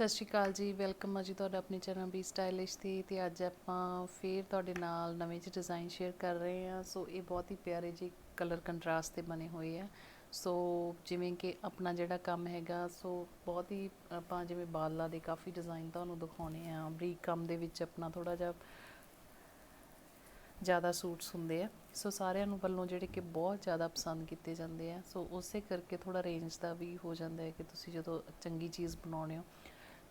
ਸਤਿ ਸ਼੍ਰੀ ਅਕਾਲ ਜੀ ਵੈਲਕਮ ਆ ਜੀ ਤੁਹਾਡਾ ਆਪਣੀ ਚੈਨਲ ਬੀ ਸਟਾਈਲਿਸ਼ ਤੇ ਤੇ ਅੱਜ ਆਪਾਂ ਫੇਰ ਤੁਹਾਡੇ ਨਾਲ ਨਵੇਂ ਜਿਹੇ ਡਿਜ਼ਾਈਨ ਸ਼ੇਅਰ ਕਰ ਰਹੇ ਹਾਂ। ਸੋ ਇਹ ਬਹੁਤ ਹੀ ਪਿਆਰੇ ਜੀ ਕਲਰ ਕੰਟਰਾਸਟ ਤੇ ਬਣੇ ਹੋਏ ਆ। ਸੋ ਜਿਵੇਂ ਕਿ ਆਪਣਾ ਜਿਹੜਾ ਕੰਮ ਹੈਗਾ, ਸੋ ਬਹੁਤ ਹੀ ਆਪਾਂ ਜਿਵੇਂ ਬਾਲਾਂ ਦੇ ਕਾਫੀ ਡਿਜ਼ਾਈਨ ਤੁਹਾਨੂੰ ਦਿਖਾਉਣੇ ਆ। ਬਰੀਕ ਕੰਮ ਦੇ ਵਿੱਚ ਆਪਣਾ ਥੋੜਾ ਜਿਹਾ ਜ਼ਿਆਦਾ ਸੂਟਸ ਹੁੰਦੇ ਆ। ਸੋ ਸਾਰਿਆਂ ਨੂੰ ਵੱਲੋਂ ਜਿਹੜੇ ਕਿ ਬਹੁਤ ਜ਼ਿਆਦਾ ਪਸੰਦ ਕੀਤੇ ਜਾਂਦੇ ਆ। ਸੋ ਉਸੇ ਕਰਕੇ ਥੋੜਾ ਰੇਂਜ ਦਾ ਵੀ ਹੋ ਜਾਂਦਾ ਹੈ ਕਿ ਤੁਸੀਂ ਜਦੋਂ ਚੰਗੀ ਚੀਜ਼ ਬਣਾਉਣੇ ਹੋ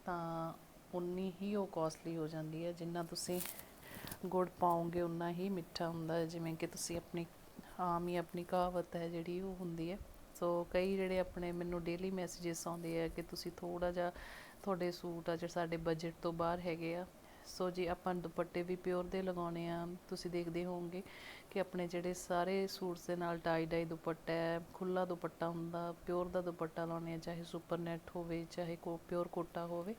ਤਾਂ ਉਨੀ ਹੀ ਉਹ ਕੋਸਟਲੀ ਹੋ ਜਾਂਦੀ ਹੈ, ਜਿੰਨਾ ਤੁਸੀਂ ਗੁੜ ਪਾਓਗੇ ਉਨਾ ਹੀ ਮਿੱਠਾ ਹੁੰਦਾ ਜਿਵੇਂ ਕਿ ਤੁਸੀਂ ਆਪਣੀ, ਆਮ ਹੀ ਆਪਣੀ ਕਹਾਵਤ ਹੈ ਜਿਹੜੀ ਉਹ ਹੁੰਦੀ ਹੈ। ਸੋ ਕਈ ਜਿਹੜੇ ਆਪਣੇ ਮੈਨੂੰ ਡੇਲੀ ਮੈਸੇजेस ਆਉਂਦੇ ਆ ਕਿ ਤੁਸੀਂ ਥੋੜ੍ਹਾ ਜਿਹਾ ਤੁਹਾਡੇ ਸੂਟ ਆ ਜਿਹੜੇ ਸਾਡੇ ਬਜਟ ਤੋਂ ਬਾਹਰ ਹੈਗੇ ਆ ਸੋ ਜੀ ਆਪਾਂ ਦੁਪੱਟੇ ਵੀ ਪਿਓਰ ਦੇ ਲਗਾਉਣੇ ਆ, ਤੁਸੀਂ ਦੇਖਦੇ ਹੋਵੋਗੇ ਕਿ ਆਪਣੇ ਜਿਹੜੇ ਸਾਰੇ ਸੂਟਸ ਦੇ ਨਾਲ ਟਾਈ ਡਾਈ ਦੁਪੱਟਾ ਹੈ ਖੁੱਲਾ ਦੁਪੱਟਾ ਹੁੰਦਾ, ਪਿਓਰ ਦਾ ਦੁਪੱਟਾ ਲਾਉਣੇ ਆ, ਚਾਹੇ ਸੁਪਰ ਨੈਟ ਹੋਵੇ, ਚਾਹੇ ਕੋ ਪਿਓਰ ਕੋਟਾ ਹੋਵੇ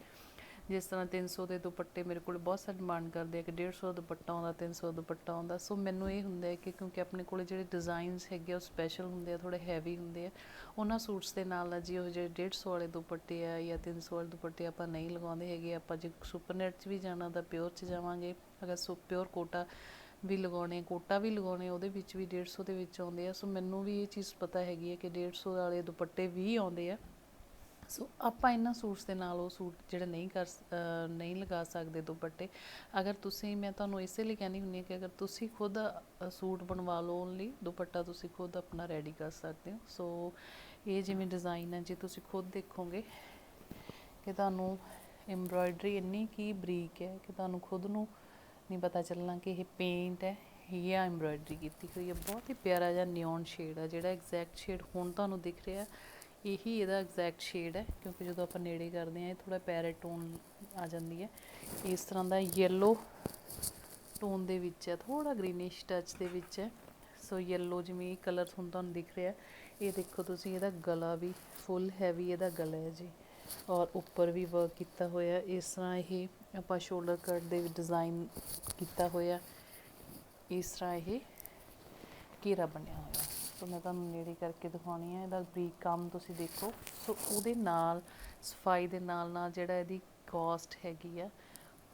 ਜਿਸ ਤਰ੍ਹਾਂ 300 ਦੇ ਦੁਪੱਟੇ ਮੇਰੇ ਕੋਲ ਬਹੁਤ ਸਾਰੇ ਡਿਮਾਂਡ ਕਰਦੇ ਆ ਕਿ 150 ਦੁਪੱਟਾ ਆਉਂਦਾ 300 ਦੁਪੱਟਾ ਆਉਂਦਾ। ਸੋ ਮੈਨੂੰ ਇਹ ਹੁੰਦਾ ਹੈ ਕਿ ਕਿਉਂਕਿ ਆਪਣੇ ਕੋਲ ਜਿਹੜੇ ਡਿਜ਼ਾਈਨਸ ਹੈਗੇ ਆ, ਉਹ ਸਪੈਸ਼ਲ ਹੁੰਦੇ ਆ ਥੋੜੇ ਹੈਵੀ ਹੁੰਦੇ ਆ। ਉਹਨਾਂ ਸੂਟਸ ਦੇ ਨਾਲ ਆ ਜੀ ਉਹ ਜਿਹੜੇ 150 ਵਾਲੇ ਦੁਪੱਟੇ ਆ ਜਾਂ 300 ਵਾਲੇ ਦੁਪੱਟੇ ਆਪਾਂ ਨਹੀਂ ਲਗਾਉਂਦੇ ਹੈਗੇ। ਆਪਾਂ ਜੇ ਸੁਪਰ ਨੈਟ 'ਚ ਵੀ ਜਾਣਾ ਤਾਂ ਪਿਓਰ 'ਚ ਜਾਵਾਂਗੇ। ਅਗਰ ਸੋ ਪਿਓਰ ਕੋਟਾ ਵੀ ਲਗਾਉਣੇ, ਕੋਟਾ ਵੀ ਲਗਾਉਣੇ, ਉਹਦੇ ਵਿੱਚ ਵੀ 150 ਦੇ ਵਿੱਚ ਆਉਂਦੇ ਆ। ਸੋ ਮੈਨੂੰ ਵੀ ਇਹ ਚੀਜ਼ ਪਤਾ ਹੈਗੀ ਹੈ ਕਿ 150 ਵਾਲੇ ਦੁਪੱਟੇ ਵੀ ਆਉਂਦੇ ਆ। ਸੋ ਆਪਾਂ ਇਹਨਾਂ ਸੂਟਸ ਦੇ ਨਾਲ ਉਹ ਸੂਟ ਜਿਹੜੇ ਨਹੀਂ ਕਰ ਨਹੀਂ ਲਗਾ ਸਕਦੇ ਦੁਪੱਟੇ, ਅਗਰ ਤੁਸੀਂ, ਮੈਂ ਤੁਹਾਨੂੰ ਇਸੇ ਲਈ ਕਹਿੰਦੀ ਹੁੰਦੀ ਹਾਂ ਕਿ ਅਗਰ ਤੁਸੀਂ ਖੁਦ ਸੂਟ ਬਣਵਾ ਲਓ ਓਨਲੀ ਦੁਪੱਟਾ ਤੁਸੀਂ ਖੁਦ ਆਪਣਾ ਰੈਡੀ ਕਰ ਸਕਦੇ ਹੋ। ਸੋ ਇਹ ਜਿਵੇਂ ਡਿਜ਼ਾਈਨ ਹੈ, ਜੇ ਤੁਸੀਂ ਖੁਦ ਦੇਖੋਗੇ ਕਿ ਤੁਹਾਨੂੰ ਐਮਬਰਾਇਡਰੀ ਇੰਨੀ ਕੀ ਬਰੀਕ ਹੈ ਕਿ ਤੁਹਾਨੂੰ ਖੁਦ ਨੂੰ ਨਹੀਂ ਪਤਾ ਚੱਲਣਾ ਕਿ ਇਹ ਪੇਂਟ ਹੈ ਜਾਂ ਐਮਬਰਾਇਡਰੀ ਕੀਤੀ ਹੋਈ ਹੈ। ਬਹੁਤ ਹੀ ਪਿਆਰਾ ਜਿਹਾ ਨਿਓਨ ਸ਼ੇਡ ਆ ਜਿਹੜਾ ਐਗਜ਼ੈਕਟ ਸ਼ੇਡ ਹੁਣ ਤੁਹਾਨੂੰ ਦਿਖ ਰਿਹਾ ਇਹੀ ਇਹਦਾ ਐਗਜ਼ੈਕਟ ਸ਼ੇਡ ਹੈ, ਕਿਉਂਕਿ ਜਦੋਂ ਆਪਾਂ ਨੇੜੇ ਕਰਦੇ ਹਾਂ, ਇਹ ਥੋੜਾ ਪੈਰਟ ਟੋਨ ਆ ਜਾਂਦੀ ਹੈ। ਇਸ ਤਰ੍ਹਾਂ ਦਾ ਯੈਲੋ ਟੋਨ ਦੇ ਵਿੱਚ ਹੈ ਥੋੜਾ ਗ੍ਰੀਨਿਸ਼ ਟੱਚ ਦੇ ਵਿੱਚ ਹੈ। ਸੋ ਯੈਲੋ ਜਿਵੇਂ ਕਲਰ ਹੁਣ ਤੁਹਾਨੂੰ ਦਿਖ ਰਿਹਾ ਇਹ ਦੇਖੋ ਤੁਸੀਂ, ਇਹਦਾ ਗਲਾ ਵੀ ਫੁੱਲ ਹੈਵੀ ਇਹਦਾ ਗਲਾ ਹੈ ਜੀ। ਔਰ ਉੱਪਰ ਵੀ ਵਰਕ ਕੀਤਾ ਹੋਇਆ ਇਸ ਤਰ੍ਹਾਂ ਇਹ ਆਪਾਂ ਸ਼ੋਲਡਰ ਕਟ ਦੇ ਡਿਜ਼ਾਈਨ ਕੀਤਾ ਹੋਇਆ ਇਸ ਤਰ੍ਹਾਂ ਇਹ ਘੇਰਾ ਬਣਿਆ ਹੋਇਆ ਸੋ ਮੈਂ ਤੁਹਾਨੂੰ ਨੇੜੇ ਕਰਕੇ ਦਿਖਾਉਣੀ ਹੈ ਇਹਦਾ ਬਰੀਕ ਕੰਮ ਤੁਸੀਂ ਦੇਖੋ। ਸੋ ਉਹਦੇ ਨਾਲ, ਸਫ਼ਾਈ ਦੇ ਨਾਲ ਨਾਲ ਜਿਹੜਾ ਇਹਦੀ ਕਾਸਟ ਹੈਗੀ ਆ,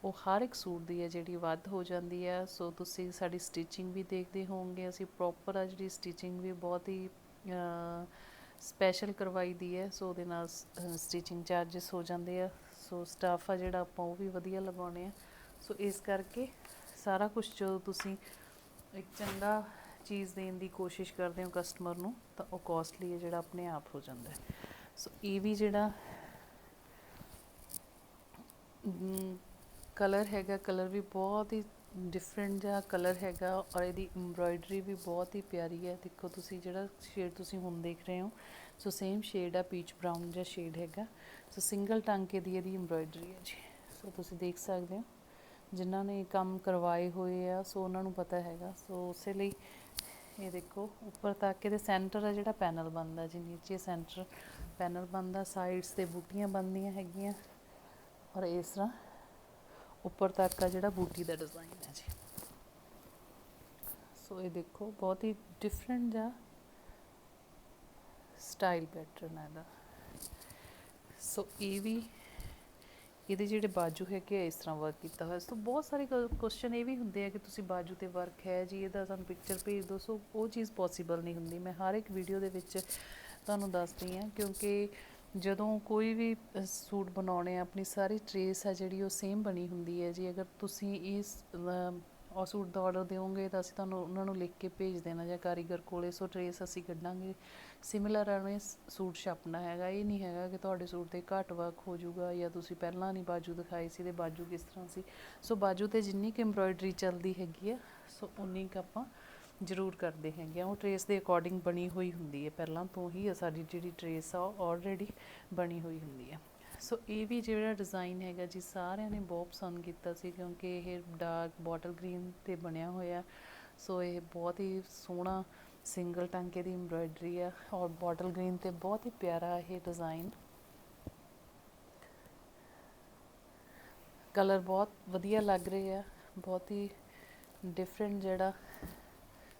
ਉਹ ਹਰ ਇੱਕ ਸੂਟ ਦੀ ਹੈ ਜਿਹੜੀ ਵੱਧ ਹੋ ਜਾਂਦੀ ਹੈ ਸੋ ਤੁਸੀਂ ਸਾਡੀ ਸਟਿਚਿੰਗ ਵੀ ਦੇਖਦੇ ਹੋਵੋਗੇ, ਅਸੀਂ ਪ੍ਰੋਪਰ ਆ ਜਿਹੜੀ ਸਟਿਚਿੰਗ ਵੀ ਬਹੁਤ ਹੀ ਸਪੈਸ਼ਲ ਕਰਵਾਈ ਦੀ ਹੈ। ਸੋ ਉਹਦੇ ਨਾਲ ਸਟਿਚਿੰਗ ਚਾਰजेस ਹੋ ਜਾਂਦੇ ਆ। ਸੋ ਸਟਾਫ ਆ ਜਿਹੜਾ ਆਪਾਂ ਉਹ ਵੀ ਵਧੀਆ ਲਗਾਉਣੇ ਆ। ਸੋ ਇਸ ਕਰਕੇ ਸਾਰਾ ਕੁਝ ਜੋ ਤੁਸੀਂ ਇੱਕ ਚੰਗਾ ਚੀਜ਼ ਦੇਣ ਦੀ ਕੋਸ਼ਿਸ਼ ਕਰਦੇ ਹੋ ਕਸਟਮਰ ਨੂੰ, ਤਾਂ ਉਹ ਕਾਸਟਲੀ ਹੈ ਜਿਹੜਾ ਆਪਣੇ ਆਪ ਹੋ ਜਾਂਦਾ ਹੈ। ਸੋ ਇਹ ਵੀ ਜਿਹੜਾ ਕਲਰ ਹੈਗਾ ਕਲਰ ਵੀ ਬਹੁਤ ਹੀ ਡਿਫਰੈਂਟ ਜਿਹਾ ਕਲਰ ਹੈਗਾ ਔਰ ਇਹਦੀ ਐਮਬਰਾਇਡਰੀ ਵੀ ਬਹੁਤ ਹੀ ਪਿਆਰੀ ਹੈ। ਦੇਖੋ ਤੁਸੀਂ ਜਿਹੜਾ ਸ਼ੇਡ ਤੁਸੀਂ ਹੁਣ ਦੇਖ ਰਹੇ ਹੋ ਸੋ ਸੇਮ ਸ਼ੇਡ ਆ ਪੀਚ ਬ੍ਰਾਊਨ ਜਿਹਾ ਸ਼ੇਡ ਹੈਗਾ। ਸੋ ਸਿੰਗਲ ਟਾਂਕੇ ਦੀ ਇਹਦੀ ਐਮਬਰਾਇਡਰੀ ਹੈ ਜੀ। ਸੋ ਤੁਸੀਂ ਦੇਖ ਸਕਦੇ ਹੋ। ਜਿਨ੍ਹਾਂ ਨੇ ਕੰਮ ਕਰਵਾਏ ਹੋਏ ਆ, ਸੋ ਉਹਨਾਂ ਨੂੰ ਪਤਾ ਹੈਗਾ। ਸੋ ਉਸੇ ਲਈ ਇਹ ਦੇਖੋ, ਉੱਪਰ ਤੱਕ ਇਹਦੇ ਸੈਂਟਰ ਆ ਜਿਹੜਾ ਪੈਨਲ ਬਣਦਾ, ਜੀ ਨੀਚੇ ਸੈਂਟਰ ਪੈਨਲ ਬਣਦਾ ਸਾਈਡਸ ਤੇ ਬੂਟੀਆਂ ਬਣਦੀਆਂ ਹੈਗੀਆਂ। ਔਰ ਇਸ ਤਰ੍ਹਾਂ ਉੱਪਰ ਤੱਕ ਆ ਜਿਹੜਾ ਬੂਟੀ ਦਾ ਡਿਜ਼ਾਈਨ ਹੈ ਜੀ। ਸੋ ਇਹ ਦੇਖੋ, ਬਹੁਤ ਹੀ ਡਿਫਰੈਂਟ ਜਾਂ ਸਟਾਈਲ ਪੈਟਰਨ ਹੈ ਇਹਦਾ। ਸੋ ਇਹ ਵੀ ਇਹਦੇ ਜਿਹੜੇ ਬਾਜੂ ਹੈਗੇ ਆ, ਇਸ ਤਰ੍ਹਾਂ ਵਰਕ ਕੀਤਾ ਹੋਇਆ। ਸੋ ਬਹੁਤ ਸਾਰੇ ਕੁਐਸਚਨ ਇਹ ਵੀ ਹੁੰਦੇ ਆ ਕਿ ਤੁਸੀਂ ਬਾਜੂ ਤੇ ਵਰਕ ਹੈ ਜੀ, ਇਹਦਾ ਸਾਨੂੰ ਪਿਕਚਰ ਭੇਜ ਦਿਓ। ਸੋ ਉਹ ਚੀਜ਼ ਪੋਸੀਬਲ ਨਹੀਂ ਹੁੰਦੀ। ਮੈਂ ਹਰ ਇੱਕ ਵੀਡੀਓ ਦੇ ਵਿੱਚ ਤੁਹਾਨੂੰ ਦੱਸਦੀ ਹਾਂ, ਕਿਉਂਕਿ ਜਦੋਂ ਕੋਈ ਵੀ ਸੂਟ ਬਣਾਉਣੇ ਆ, ਆਪਣੀ ਸਾਰੀ ਟਰੇਸ ਹੈ ਜਿਹੜੀ ਉਹ ਸੇਮ ਬਣੀ ਹੁੰਦੀ ਹੈ ਜੀ। ਅਗਰ ਤੁਸੀਂ ਇਸ ਉਹ ਸੂਟ ਦਾ ਆਰਡਰ ਦਿਓਗੇ ਤਾਂ ਅਸੀਂ ਤੁਹਾਨੂੰ ਉਹਨਾਂ ਨੂੰ ਲਿਖ ਕੇ ਭੇਜ ਦੇਣਾ ਜਾਂ ਕਾਰੀਗਰ ਕੋਲੇ। ਸੋ ਟਰੇਸ ਅਸੀਂ ਕੱਢਾਂਗੇ। ਸਿਮਿਲਰ ਐਵੇਂ ਸੂਟ ਛਾਪਣਾ ਹੈਗਾ। ਇਹ ਨਹੀਂ ਹੈਗਾ ਕਿ ਤੁਹਾਡੇ ਸੂਟ ਤੇ ਘੱਟ ਵਰਕ ਹੋ ਜਾਊਗਾ ਜਾਂ ਤੁਸੀਂ ਪਹਿਲਾਂ ਨਹੀਂ ਬਾਜੂ ਦਿਖਾਈ ਸੀ ਤੇ ਬਾਜੂ ਕਿਸ ਤਰ੍ਹਾਂ ਸੀ। ਸੋ ਬਾਜੂ ਤੇ ਜਿੰਨੀ ਕਿ ਐਮਬਰਾਇਡਰੀ ਚੱਲਦੀ ਹੈਗੀ ਆ, ਸੋ ਉਨੀ ਕੁ ਆਪਾਂ ਜ਼ਰੂਰ ਕਰਦੇ ਹੈਗੇ ਆ। ਉਹ ਟਰੇਸ ਦੇ ਅਕੋਰਡਿੰਗ ਬਣੀ ਹੋਈ ਹੁੰਦੀ ਹੈ। ਪਹਿਲਾਂ ਤੋਂ ਹੀ ਸਾਡੀ ਜਿਹੜੀ ਟਰੇਸ ਆ, ਉਹ ਆਲਰੇਡੀ ਬਣੀ ਹੋਈ ਹੁੰਦੀ ਹੈ। ਸੋ ਇਹ ਵੀ ਜਿਹੜਾ ਡਿਜ਼ਾਈਨ ਹੈਗਾ ਜੀ, ਸਾਰਿਆਂ ਨੇ ਬਹੁਤ ਪਸੰਦ ਕੀਤਾ ਸੀ ਕਿਉਂਕਿ ਇਹ ਡਾਰਕ ਬੋਟਲ ਗ੍ਰੀਨ ਤੇ ਬਣਿਆ ਹੋਇਆ। ਸੋ ਇਹ ਬਹੁਤ ਹੀ ਸੋਹਣਾ ਸਿੰਗਲ ਟਾਂਕੇ ਦੀ ਐਮਬਰਾਇਡਰੀ ਆ ਔਰ ਬੋਟਲ ਗ੍ਰੀਨ ਤੇ ਬਹੁਤ ਹੀ ਪਿਆਰਾ ਇਹ ਡਿਜ਼ਾਈਨ ਕਲਰ ਬਹੁਤ ਵਧੀਆ ਲੱਗ ਰਿਹਾ ਬਹੁਤ ਹੀ ਡਿਫਰੈਂਟ ਜਿਹੜਾ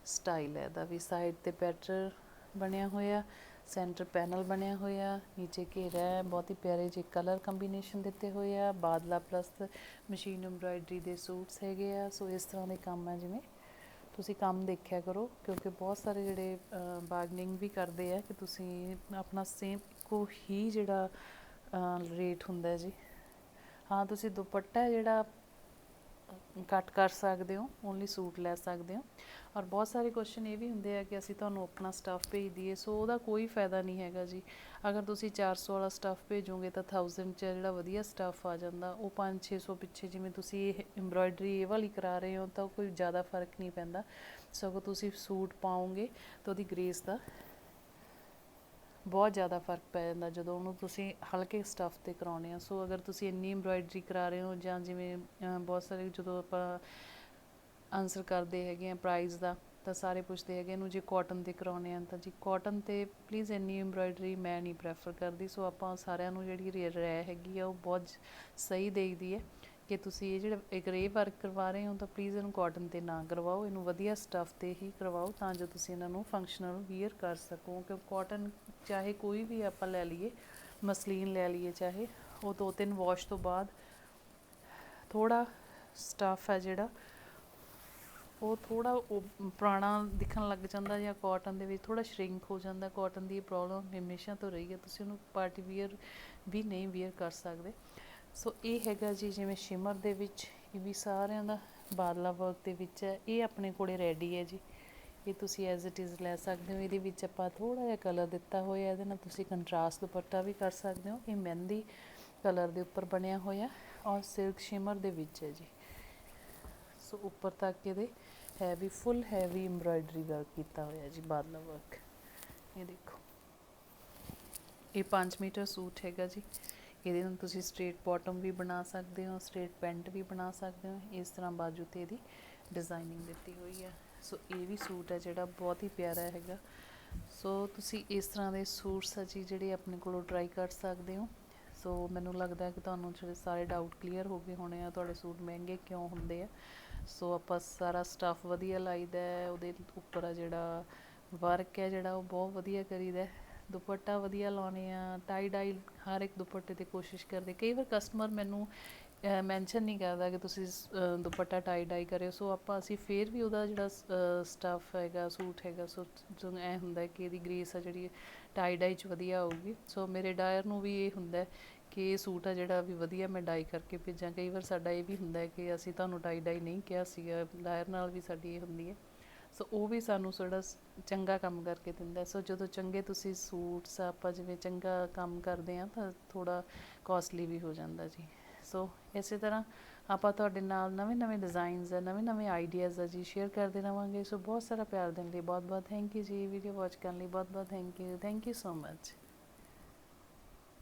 ਸਟਾਈਲ ਹੈ ਦਾ ਵੀ। ਸਾਈਡ ਤੇ ਪੈਟਰ ਬਣਿਆ ਹੋਇਆ। ਸੈਂਟਰ ਪੈਨਲ ਬਣਿਆ ਹੋਇਆ, ਨੀਚੇ ਘੇਰਾ ਹੈ, ਬਹੁਤ ਹੀ ਪਿਆਰੇ ਜਿਹੇ ਕਲਰ ਕੰਬੀਨੇਸ਼ਨ ਦਿੱਤੇ ਹੋਏ ਆ ਬਾਦਲਾ ਪਲੱਸ ਮਸ਼ੀਨ ਐਮਬਰਾਇਡਰੀ ਦੇ ਸੂਟਸ ਹੈਗੇ ਆ, ਸੋ ਇਸ ਤਰ੍ਹਾਂ ਦੇ ਕੰਮ ਆ ਜਿਵੇਂ। ਤੁਸੀਂ ਕੰਮ ਦੇਖਿਆ ਕਰੋ, ਕਿਉਂਕਿ ਬਹੁਤ ਸਾਰੇ ਜਿਹੜੇ ਬਾਰਗਨਿੰਗ ਵੀ ਕਰਦੇ ਆ ਕਿ ਤੁਸੀਂ ਆਪਣਾ ਸੇਮ ਇੱਕੋ ਹੀ ਜਿਹੜਾ ਰੇਟ ਹੁੰਦਾ ਜੀ। ਹਾਂ, ਤੁਸੀਂ ਦੁਪੱਟਾ ਜਿਹੜਾ ਕੱਟ ਕਰ ਸਕਦੇ ਹੋ ਓਨਲੀ ਸੂਟ ਲੈ ਸਕਦੇ ਹੋ। ਔਰ ਬਹੁਤ ਸਾਰੇ ਕੁਐਸਚਨ ਇਹ ਵੀ ਹੁੰਦੇ ਆ ਕਿ ਅਸੀਂ ਤੁਹਾਨੂੰ ਆਪਣਾ ਸਟਾਫ ਭੇਜ ਦਈਏ ਸੋ ਉਹਦਾ ਕੋਈ ਫਾਇਦਾ ਨਹੀਂ ਹੈਗਾ ਜੀ। ਅਗਰ ਤੁਸੀਂ 400 ਵਾਲਾ ਸਟਾਫ ਭੇਜੋਗੇ ਤਾਂ 1000 ਚ ਜਿਹੜਾ ਵਧੀਆ ਸਟਾਫ ਆ ਜਾਂਦਾ, ਉਹ 5-600 ਪਿੱਛੇ ਜਿਵੇਂ ਤੁਸੀਂ ਇਹ ਐਮਬਰਾਇਡਰੀ ਇਹ ਵਾਲੀ ਕਰਾ ਰਹੇ ਹੋ ਤਾਂ ਕੋਈ ਜ਼ਿਆਦਾ ਫ਼ਰਕ ਨਹੀਂ ਪੈਂਦਾ। ਸਗੋਂ ਤੁਸੀਂ ਸੂਟ ਪਾਓਗੇ ਤਾਂ ਉਹਦੀ ਗ੍ਰੇਸ ਦਾ ਬਹੁਤ ਜ਼ਿਆਦਾ ਫ਼ਰਕ ਪੈ ਜਾਂਦਾ ਜਦੋਂ ਉਹਨੂੰ ਤੁਸੀਂ ਹਲਕੇ ਸਟੱਫ ਤੇ ਕਰਾਉਣੇ ਆ। ਸੋ ਅਗਰ ਤੁਸੀਂ ਇੰਨੀ ਐਮਬਰਾਇਡਰੀ ਕਰਾ ਰਹੇ ਹੋ ਜਾਂ ਜਿਵੇਂ ਬਹੁਤ ਸਾਰੇ ਜਦੋਂ ਆਪਾਂ ਆਨਸਰ ਕਰਦੇ ਹੈਗੇ ਆ ਪ੍ਰਾਈਜ਼ ਦਾ, ਤਾਂ ਸਾਰੇ ਪੁੱਛਦੇ ਹੈਗੇ ਇਹਨੂੰ ਜੇ ਕਾਟਨ ਤੇ ਕਰਾਉਣੇ ਆ ਤਾਂ ਜੀ ਕਾਟਨ ਤੇ ਪਲੀਜ਼ ਇੰਨੀ ਐਮਬਰਾਇਡਰੀ ਮੈਂ ਨਹੀਂ ਪ੍ਰੈਫਰ ਕਰਦੀ। ਸੋ ਆਪਾਂ ਸਾਰਿਆਂ ਨੂੰ ਜਿਹੜੀ ਰਹਿ ਹੈਗੀ ਆ, ਉਹ ਬਹੁਤ ਸਹੀ ਦੇਈਦੀ ਹੈ ਕਿ ਤੁਸੀਂ ਇਹ ਜਿਹੜਾ ਇੱਕ ਰੇ ਵਰਕ ਕਰਵਾ ਰਹੇ ਹੋ, ਤਾਂ ਪਲੀਜ਼ ਇਹਨੂੰ ਕਾਟਨ ਤੇ ਨਾ ਕਰਵਾਓ, ਇਹਨੂੰ ਵਧੀਆ ਸਟੱਫ ਤੇ ਹੀ ਕਰਵਾਓ, ਤਾਂ ਜੋ ਤੁਸੀਂ ਇਹਨਾਂ ਨੂੰ ਫੰਕਸ਼ਨਲ ਵੀਅਰ ਕਰ ਸਕੋ। ਕਿ ਕਾਟਨ ਚਾਹੇ ਕੋਈ ਵੀ ਆਪਾਂ ਲੈ ਲਈਏ, ਮਸਲੀਨ ਲੈ ਲਈਏ ਚਾਹੇ, ਉਹ ਦੋ ਤਿੰਨ ਵਾਸ਼ ਤੋਂ ਬਾਅਦ ਥੋੜਾ ਸਟੱਫ ਹੈ ਜਿਹੜਾ ਉਹ ਥੋੜਾ ਉਹ ਪੁਰਾਣਾ ਦਿਖਣ ਲੱਗ ਜਾਂਦਾ ਜਾਂ ਕਾਟਨ ਦੇ ਵਿੱਚ ਥੋੜਾ ਸ਼ਰਿੰਕ ਹੋ ਜਾਂਦਾ ਕਾਟਨ ਦੀ ਪ੍ਰੋਬਲਮ ਹਮੇਸ਼ਾ ਤੋਂ ਰਹੀ ਹੈ, ਤੁਸੀਂ ਉਹਨੂੰ ਪਾਰਟੀ ਵੀਅਰ ਵੀ ਨਹੀਂ ਵੀਅਰ ਕਰ ਸਕਦੇ। ਸੋ ਇਹ ਹੈਗਾ ਜੀ ਜਿਵੇਂ ਸ਼ਿਮਰ ਦੇ ਵਿੱਚ, ਇਹ ਵੀ ਸਾਰਿਆਂ ਦਾ ਬਾਦਲਾ ਵਰਕ ਦੇ ਵਿੱਚ ਹੈ, ਇਹ ਆਪਣੇ ਕੋਲੇ ਰੈਡੀ ਹੈ ਜੀ। ਇਹ ਤੁਸੀਂ ਐਜ਼ ਇਟ ਇਜ਼ ਲੈ ਸਕਦੇ ਹੋ, ਇਹਦੇ ਵਿੱਚ ਆਪਾਂ ਥੋੜਾ ਜਿਹਾ ਕਲਰ ਦਿੱਤਾ ਹੋਇਆ, ਇਹਦੇ ਨਾਲ ਤੁਸੀਂ ਕੰਟਰਾਸਟ ਦੁਪੱਟਾ ਵੀ ਕਰ ਸਕਦੇ ਹੋ, ਇਹ ਮਹਿੰਦੀ ਕਲਰ ਦੇ ਉੱਪਰ ਬਣਿਆ ਹੋਇਆ ਔਰ ਸਿਲਕ ਸ਼ਿਮਰ ਦੇ ਵਿੱਚ ਹੈ ਜੀ। ਸੋ ਉੱਪਰ ਤੱਕ ਇਹਦੇ heavy full heavy embroidery work ਕੀਤਾ ਹੋਇਆ ਜੀ ਬਾਦਲਾ ਵਰਕ ਇਹ ਦੇਖੋ। ਇਹ 5 ਮੀਟਰ ਸੂਟ ਹੈਗਾ ਜੀ। ਇਹਦੇ ਨਾਲ ਤੁਸੀਂ ਸਟ੍ਰੇਟ ਬਾਟਮ ਵੀ ਬਣਾ ਸਕਦੇ ਹੋ ਸਟ੍ਰੇਟ ਪੈਂਟ ਵੀ ਬਣਾ ਸਕਦੇ ਹੋ। ਇਸ ਤਰ੍ਹਾਂ ਬਾਜੂ ਤੇ ਇਹਦੀ ਡਿਜ਼ਾਈਨਿੰਗ ਦਿੱਤੀ ਹੋਈ ਹੈ। ਸੋ ਇਹ ਵੀ ਸੂਟ ਹੈ ਜਿਹੜਾ ਬਹੁਤ ਹੀ ਪਿਆਰਾ ਹੈਗਾ। ਸੋ ਤੁਸੀਂ ਇਸ ਤਰ੍ਹਾਂ ਦੇ ਸੂਟਸ ਆ ਜੀ ਜਿਹੜੇ ਆਪਣੇ ਕੋਲੋਂ ਟਰਾਈ ਕਰ ਸਕਦੇ ਹੋ। ਸੋ ਮੈਨੂੰ ਲੱਗਦਾ ਕਿ ਤੁਹਾਨੂੰ ਜਿਹੜੇ ਸਾਰੇ ਡਾਊਟ ਕਲੀਅਰ ਹੋ ਗਏ ਹੋਣੇ ਆ, ਤੁਹਾਡੇ ਸੂਟ ਮਹਿੰਗੇ ਕਿਉਂ ਹੁੰਦੇ ਆ। ਸੋ ਆਪਾਂ ਸਾਰਾ ਸਟੱਫ ਵਧੀਆ ਲਾਈਦਾ ਹੈ, ਉਹਦੇ ਉੱਪਰ ਆ ਜਿਹੜਾ ਵਰਕ ਹੈ ਜਿਹੜਾ, ਉਹ ਬਹੁਤ ਵਧੀਆ ਕਰੀਦਾ ਦੁਪੱਟਾ ਵਧੀਆ ਲਾਉਣੇ ਆ ਟਾਈ ਡਾਈ ਹਰ ਇੱਕ ਦੁਪੱਟੇ ਤੇ ਕੋਸ਼ਿਸ਼ ਕਰਦੇ। ਕਈ ਵਾਰ ਕਸਟਮਰ ਮੈਨੂੰ ਮੈਂਸ਼ਨ ਨਹੀਂ ਕਰਦਾ ਕਿ ਤੁਸੀਂ ਦੁਪੱਟਾ ਟਾਈ ਡਾਈ ਕਰਿਓ। ਸੋ ਆਪਾਂ ਅਸੀਂ ਫੇਰ ਵੀ ਉਹਦਾ ਜਿਹੜਾ ਸਟਾਫ ਹੈਗਾ, ਸੂਟ ਹੈਗਾ, ਸੋ ਜਦੋਂ ਐ ਹੁੰਦਾ ਕਿ ਇਹਦੀ ਗ੍ਰੇਸ ਆ ਜਿਹੜੀ ਟਾਈ ਡਾਈ ਚ ਵਧੀਆ ਆਊਗੀ। ਸੋ ਮੇਰੇ ਡਾਇਰ ਨੂੰ ਵੀ ਇਹ ਹੁੰਦਾ ਕਿ ਇਹ ਸੂਟ ਆ ਜਿਹੜਾ ਵੀ ਵਧੀਆ ਮੈਂ ਡਾਈ ਕਰਕੇ ਭੇਜਾਂ। ਕਈ ਵਾਰ ਸਾਡਾ ਇਹ ਵੀ ਹੁੰਦਾ ਹੈ ਕਿ ਅਸੀਂ ਤੁਹਾਨੂੰ ਡਾਈ ਡਾਈ ਨਹੀਂ ਕਿਹਾ ਸੀਗਾ ਡਾਇਰ ਨਾਲ ਵੀ ਸਾਡੀ ਇਹ ਹੁੰਦੀ ਹੈ। ਸੋ ਉਹ ਵੀ ਸਾਨੂੰ ਥੋੜਾ ਚੰਗਾ ਕੰਮ ਕਰਕੇ ਦਿੰਦਾ ਸੋ ਜਦੋਂ ਚੰਗੇ ਤੁਸੀਂ ਸੂਟਸ ਆਪਾਂ ਜਿਵੇਂ ਚੰਗਾ ਕੰਮ ਕਰਦੇ ਆ ਤਾਂ ਥੋੜਾ ਕਾਸਟਲੀ ਵੀ ਹੋ ਜਾਂਦਾ ਜੀ। ਸੋ ਇਸੇ ਤਰ੍ਹਾਂ ਆਪਾਂ ਤੁਹਾਡੇ ਨਾਲ ਨਵੇਂ ਨਵੇਂ ਡਿਜ਼ਾਈਨਸ ਆ, ਨਵੇਂ ਨਵੇਂ ਆਈਡੀਆਜ਼ ਆ ਜੀ ਸ਼ੇਅਰ ਕਰਦੇ ਰਵਾਂਗੇ। ਸੋ ਬਹੁਤ ਸਾਰਾ ਪਿਆਰ ਦੇਣ ਲਈ ਬਹੁਤ ਬਹੁਤ ਥੈਂਕ ਯੂ ਜੀ। ਵੀਡੀਓ ਵਾਚ ਕਰਨ ਲਈ ਬਹੁਤ ਬਹੁਤ thank you thank you so much